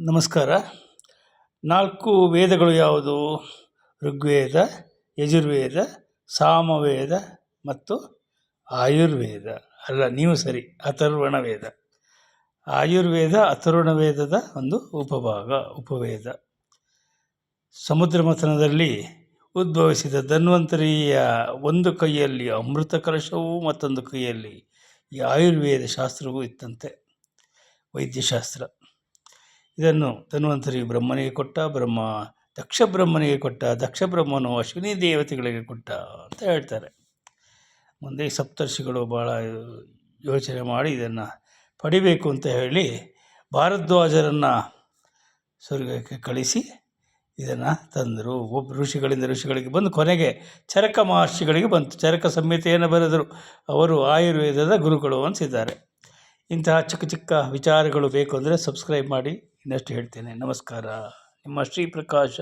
ನಮಸ್ಕಾರ. ನಾಲ್ಕು ವೇದಗಳು ಯಾವುದು? ಋಗ್ವೇದ, ಯಜುರ್ವೇದ, ಸಾಮವೇದ ಮತ್ತು ಆಯುರ್ವೇದ. ಅಲ್ಲ, ನೀವು ಸರಿ ಅಥರ್ವಣ ವೇದ ಆಯುರ್ವೇದ ಅಥರ್ವಣ ವೇದದ ಒಂದು ಉಪಭಾಗ, ಉಪವೇದ. ಸಮುದ್ರ ಮಥನದಲ್ಲಿ ಉದ್ಭವಿಸಿದ ಧನ್ವಂತರಿಯ ಒಂದು ಕೈಯಲ್ಲಿ ಅಮೃತ ಕಲಶವೂ ಮತ್ತೊಂದು ಕೈಯಲ್ಲಿ ಈ ಆಯುರ್ವೇದ ಶಾಸ್ತ್ರವೂ ಇತ್ತಂತೆ. ವೈದ್ಯಶಾಸ್ತ್ರ. ಇದನ್ನು ಧನ್ವಂತರಿ ಬ್ರಹ್ಮನಿಗೆ ಕೊಟ್ಟ, ಬ್ರಹ್ಮ ದಕ್ಷ ಬ್ರಹ್ಮನಿಗೆ ಕೊಟ್ಟ ದಕ್ಷ ಬ್ರಹ್ಮನು ಅಶ್ವಿನಿ ದೇವತೆಗಳಿಗೆ ಕೊಟ್ಟ ಅಂತ ಹೇಳ್ತಾರೆ. ಮುಂದೆ ಸಪ್ತರ್ಷಿಗಳು ಭಾಳ ಯೋಚನೆ ಮಾಡಿ ಇದನ್ನು ಪಡಿಬೇಕು ಅಂತ ಹೇಳಿ ಭಾರದ್ವಾಜರನ್ನು ಸ್ವರ್ಗಕ್ಕೆ ಕಳಿಸಿ ಇದನ್ನು ತಂದರು. ಒಬ್ಬ ಋಷಿಗಳಿಂದ ಋಷಿಗಳಿಗೆ ಬಂದು ಕೊನೆಗೆ ಚರಕ ಮಹರ್ಷಿಗಳಿಗೆ ಬಂತು. ಚರಕ ಸಂಹಿತೆಯನ್ನು ಬರೆದರು? ಅವರು ಆಯುರ್ವೇದದ ಗುರುಗಳು ಅನಿಸಿದ್ದಾರೆ. ಇಂತಹ ಚಿಕ್ಕ ಚಿಕ್ಕ ವಿಚಾರಗಳು ಬೇಕು ಅಂದರೆ ಸಬ್ಸ್ಕ್ರೈಬ್ ಮಾಡಿ. ಇನ್ನಷ್ಟು ಹೇಳ್ತೇನೆ. ನಮಸ್ಕಾರ. ನಿಮ್ಮ ಶ್ರೀ ಪ್ರಕಾಶ